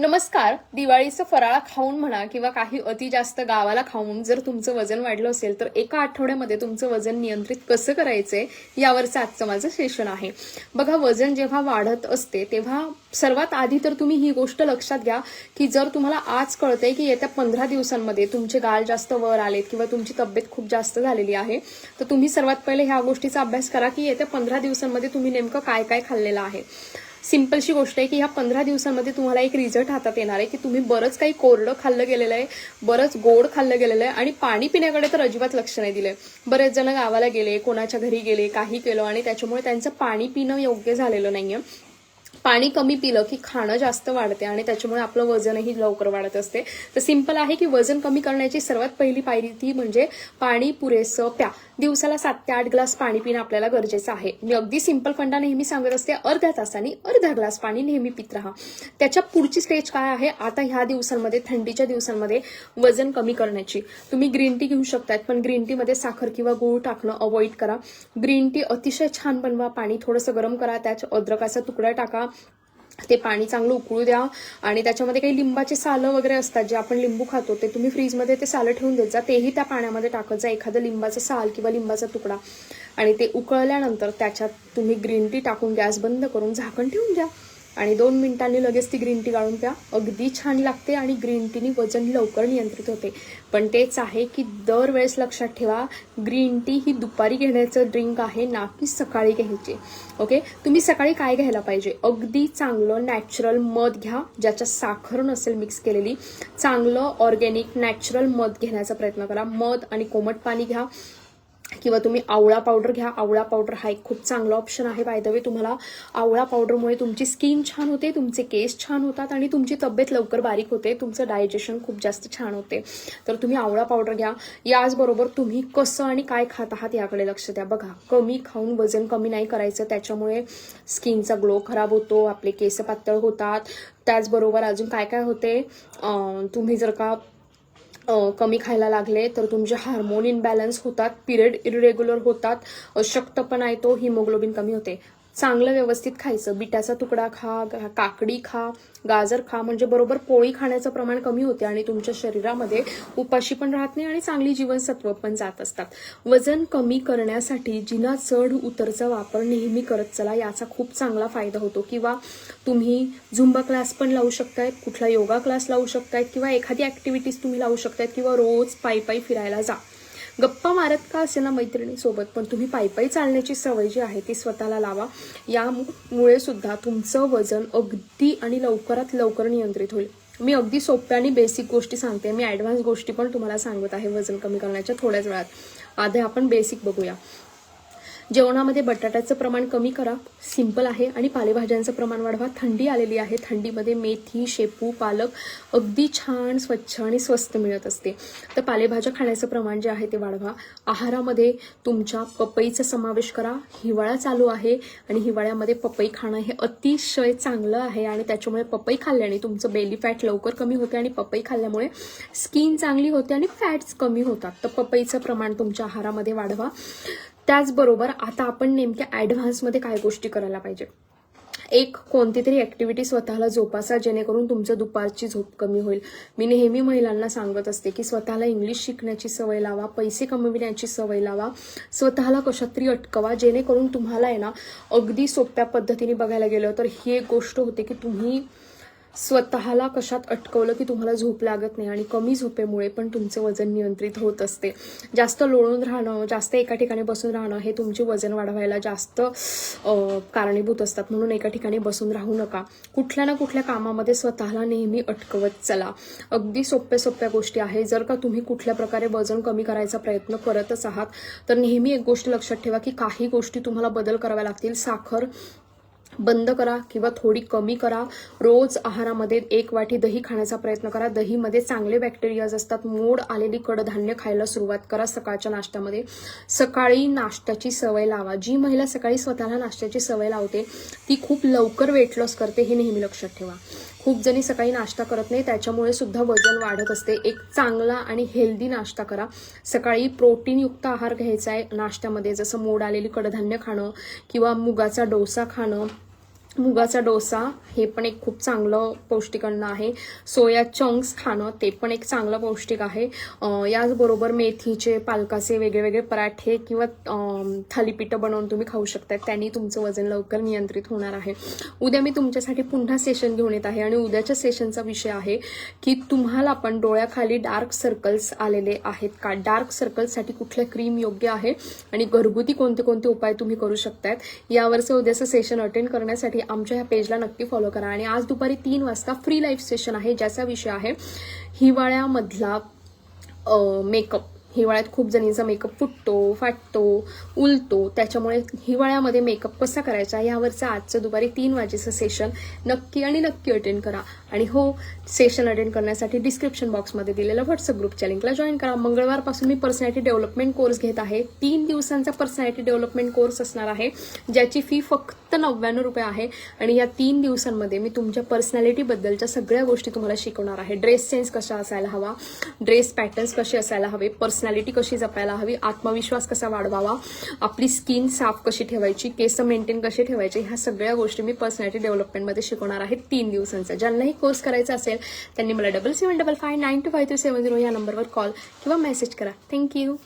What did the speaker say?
नमस्कार. दिवाळीचं फराळ खाऊन म्हणा किंवा काही अति जास्त गावाला खाऊन जर तुमचं वजन वाढलं असेल तर एका आठवड्यामध्ये तुमचं वजन नियंत्रित कसं करायचंय यावरचं आजचं माझं सेशन आहे. बघा वजन जेव्हा वाढत असते तेव्हा सर्वात आधी तर तुम्ही ही गोष्ट लक्षात घ्या की जर तुम्हाला आज कळतंय की येत्या पंधरा दिवसांमध्ये तुमचे गाल जास्त वर आलेत किंवा तुमची तब्येत खूप जास्त झालेली आहे तर तुम्ही सर्वात पहिले ह्या गोष्टीचा अभ्यास करा की येत्या पंधरा दिवसांमध्ये तुम्ही नेमकं काय काय खाल्लेलं आहे. सिम्पलशी गोष्ट आहे की ह्या पंधरा दिवसांमध्ये तुम्हाला एक रिझल्ट हातात येणार आहे की तुम्ही बरंच काही कोरडं खाल्लं गेलेलं आहे बरंच गोड खाल्लं गेलेलं आहे आणि पाणी पिण्याकडे तर अजिबात लक्ष नाही दिलंय. बरेच जण गावाला गेले कोणाच्या घरी गेले काही केलं आणि त्याच्यामुळे त्यांचं पाणी पिणं योग्य झालेलं नाहीये. पाणी कमी पिलं की खाणं जास्त वाढते आणि त्याच्यामुळे आपलं वजनही लवकर वाढत असते. तर सिंपल आहे की वजन कमी करण्याची सर्वात पहिली पायरी ती म्हणजे पाणी पुरेसं प्या. दिवसाला सात ते आठ ग्लास पाणी पिणं आपल्याला गरजेचं आहे. मी अगदी सिंपल फंडा नेहमी सांगत असते अर्ध्या तासाने अर्धा ग्लास पाणी नेहमी पित राहा. त्याच्या पुढची स्टेज काय आहे? आता ह्या दिवसांमध्ये थंडीच्या दिवसांमध्ये वजन कमी करण्याची. तुम्ही ग्रीन टी घेऊ शकतात पण ग्रीन टीमध्ये साखर किंवा गूळ टाकणं अवॉइड करा. ग्रीन टी अतिशय छान बनवा पाणी थोडंसं गरम करा त्याच अद्रकाचा तुकडा टाका. ते पाणी चांगलं उकळू द्या. आणि त्याच्यामध्ये काही लिंबाचे सालं वगैरे असतात जे आपण लिंबू खातो ते तुम्ही फ्रीजमध्ये ते सालं ठेवून देत जा. तेही त्या पाण्यामध्ये टाकत जा. एखादं लिंबाचं साल किंवा लिंबाचा तुकडा. आणि ते उकळल्यानंतर त्याच्यात तुम्ही ग्रीन टी टाकून गॅस बंद करून झाकण ठेवून द्या. आणि दोन मिनिटांनी लगेच ती ग्रीन टी काढून प्या. अगदी छान लागते आणि ग्रीन टीनी वजन लवकर नियंत्रित होते. पण तेच आहे की दरवेळेस लक्षात ठेवा ग्रीन टी ही दुपारी घेण्याचं ड्रिंक आहे ना की सकाळी घ्यायची. ओके तुम्ही सकाळी काय घ्यायला पाहिजे? अगदी चांगलं नॅचरल मध घ्या ज्याच्यात साखर नसेल मिक्स केलेली. चांगलं ऑर्गॅनिक नॅचरल मध घेण्याचा प्रयत्न करा. मध आणि कोमट पाणी घ्या. किंवा तुम्ही आवळा पावडर घ्या. आवळा पावडर हा एक खूप चांगला ऑप्शन आहे. बाय द वे तुम्हाला आवळा पावडरमुळे तुमची स्किन छान होते तुमचे केस छान होतात आणि तुमची तब्येत लवकर बारीक होते. तुमचं डायजेशन खूप जास्त छान होते. तर तुम्ही आवळा पावडर घ्या. याचबरोबर तुम्ही कसं आणि काय खात आहात याकडे लक्ष द्या. बघा कमी खाऊन वजन कमी नाही करायचं. त्याच्यामुळे स्किनचा ग्लो खराब होतो आपले केस पातळ होतात. त्याचबरोबर अजून काय काय होते तुम्ही जर का कमी खायला लागले तर तुमचे हार्मोन इनबॅलन्स होतात पिरियड इरेग्युलर होतात. अशक्तपणा येतो हिमोग्लोबिन कमी होते. चांगलं व्यवस्थित खायचं. बिटाचा तुकडा खा काकडी खा गाजर खा म्हणजे बरोबर पोळी खाण्याचं प्रमाण कमी होते आणि तुमच्या शरीरामध्ये उपाशी पण राहत नाही आणि चांगली जीवनसत्व पण जात असतात. वजन कमी करण्यासाठी जिना चढ उतरचा वापर नेहमी करत चला. याचा खूप चांगला फायदा होतो. किंवा तुम्ही झुंबा क्लास पण लावू शकतायत कुठला योगा क्लास लावू शकतायत किंवा एखादी ऍक्टिव्हिटीज तुम्ही लावू शकतायत किंवा रोज पायी पायी फिरायला जा. गप्पा मारत का असे ना मैत्रिणीसोबत? पण तुम्ही पायी पायी चालण्याची सवय जी आहे ती स्वतःला लावा. यामुळे सुद्धा तुमचं वजन अगदी आणि लवकरात लवकर नियंत्रित होईल. मी अगदी सोप्या आणि बेसिक गोष्टी सांगते. मी ॲडव्हान्स गोष्टी पण तुम्हाला सांगत आहे वजन कमी करण्याच्या थोड्याच वेळात. आधी आपण बेसिक बघूया. जेवणामध्ये बटाट्याचं प्रमाण कमी करा. सिंपल आहे. आणि पालेभाज्यांचं प्रमाण वाढवा. थंडी आलेली आहे. थंडीमध्ये मेथी शेपू पालक अगदी छान स्वच्छ आणि स्वस्त मिळत असते. तर पालेभाज्या खाण्याचं प्रमाण जे आहे ते वाढवा. आहारामध्ये तुमच्या पपईचा समावेश करा. हिवाळा चालू आहे आणि हिवाळ्यामध्ये पपई खाणं हे अतिशय चांगलं आहे आणि त्याच्यामुळे पपई खाल्ल्याने तुमचं बेली फॅट लवकर कमी होते आणि पपई खाल्ल्यामुळे स्किन चांगली होते आणि फॅट्स कमी होतात. तर पपईचं प्रमाण तुमच्या आहारामध्ये वाढवा. त्याचबरोबर आता आपण नेमक्या ॲडव्हान्समध्ये काय गोष्टी करायला पाहिजे? एक कोणती तरी ॲक्टिव्हिटी स्वतःला जोपासा जेणेकरून तुमचं दुपारची झोप कमी होईल. मी नेहमी महिलांना सांगत असते की स्वतःला इंग्लिश शिकण्याची सवय लावा पैसे कमविण्याची सवय लावा स्वतःला कशात तरी अटकवा जेणेकरून तुम्हाला आहे ना अगदी सोप्या पद्धतीने बघायला गेलं तर ही एक गोष्ट होते की तुम्ही स्वतःला कशात अटकवलं की तुम्हाला झोप लागत नाही आणि कमी झोपेमुळे पण तुमचं वजन नियंत्रित होत असते. जास्त लोळून राहणं जास्त एका ठिकाणी बसून राहणं हे तुमचे वजन वाढवायला जास्त कारणीभूत असतात. म्हणून एका ठिकाणी बसून राहू नका. कुठल्या ना कुठल्या कामामध्ये स्वतःला नेहमी अटकवत चला. अगदी सोप्या सोप्या गोष्टी आहे जर का तुम्ही कुठल्या प्रकारे वजन कमी करायचा प्रयत्न करतच आहात तर नेहमी एक गोष्ट लक्षात ठेवा की काही गोष्टी तुम्हाला बदल कराव्या लागतील. साखर बंद करा किंवा थोडी कमी करा. रोज आहारामध्ये एक वाटी दही खाण्याचा प्रयत्न करा. दहीमध्ये चांगले बॅक्टेरियाज असतात. मोड आलेली कडधान्य खायला सुरुवात करा सकाळच्या नाश्त्यामध्ये. सकाळी नाश्त्याची सवय लावा. जी महिला सकाळी स्वतःला नाश्त्याची सवय लावते ती खूप लवकर वेट लॉस करते हे नेहमी लक्षात ठेवा. खूप जणी सकाळी नाश्ता करत नाही त्याच्यामुळे सुद्धा वजन वाढत असते. एक चांगला आणि हेल्दी नाश्ता करा. सकाळी प्रोटीनयुक्त आहार घ्यायचा आहे नाश्त्यामध्ये. जसं मोड आलेली कडधान्य खाणं किंवा मुगाचा डोसा खाणं. मुगाचा डोसा हे पण एक खूप चांगलं पौष्टिक अन्न आहे. सोया चंक्स खाणं ते पण एक चांगलं पौष्टिक आहे. याचबरोबर मेथीचे पालकाचे वेगळे वेगळे पराठे किंवा थालीपीठं बनवून तुम्ही खाऊ शकता त्यांनी तुमचं वजन लवकर नियंत्रित होणार आहे. उद्या मी तुमच्यासाठी पुन्हा सेशन घेऊन येत आहे आणि उद्याच्या सेशनचा विषय आहे की तुम्हाला पण डोळ्याखाली डार्क सर्कल्स आलेले आहेत का? डार्क सर्कल्ससाठी कुठल्या क्रीम योग्य आहे? आणि घरगुती कोणते कोणते उपाय तुम्ही करू शकतात यावरचं उद्याचं सेशन अटेंड करण्यासाठी आमच्या ह्या पेजला नक्की फॉलो करा. आणि आज दुपारी तीन वाजता फ्री लाईव्ह सेशन आहे ज्याचा विषय आहे हिवाळ्यामधला मेकअप हिवाळ्यात खूप जणींचा मेकअप फुटतो फाटतो उलतो. त्याच्यामुळे हिवाळ्यामध्ये मेकअप कसा करायचा यावरचं आजचं दुपारी तीन वाजेचं सेशन नक्की आणि नक्की अटेंड करा. आणि हो सेशन अटेंड करण्यासाठी डिस्क्रिप्शन बॉक्समध्ये दिलेल्या व्हॉट्सअप ग्रुपच्या लिंकला जॉईन करा. मंगळवारपासून मी पर्सनॅलिटी डेव्हलपमेंट कोर्स घेत आहे. तीन दिवसांचा पर्सनॅलिटी डेव्हलपमेंट कोर्स असणार आहे ज्याची फी फक्त नव्याण्णव रुपये आहे. आणि या तीन दिवसांमध्ये मी तुमच्या पर्सनॅलिटीबद्दलच्या सगळ्या गोष्टी तुम्हाला शिकवणार आहे. ड्रेस सेन्स कसा असायला हवा? ड्रेस पॅटर्न्स कसे असायला हवे? पर्सनॅलिटी कशी जपायला हवी? आत्मविश्वास कसा वाढवावा? आपली स्किन साफ कशी ठेवायची? केस मेंटेन कसे ठेवायचे? ह्या सगळ्या गोष्टी मी पर्सनॅलिटी डेव्हलपमेंटमध्ये शिकवणार आहे तीन दिवसांचा. ज्यांनाही कोर्स करायचा असेल त्यांनी मला double seven double five nine two five three seven zero या नंबरवर कॉल किंवा मेसेज करा. थँक्यू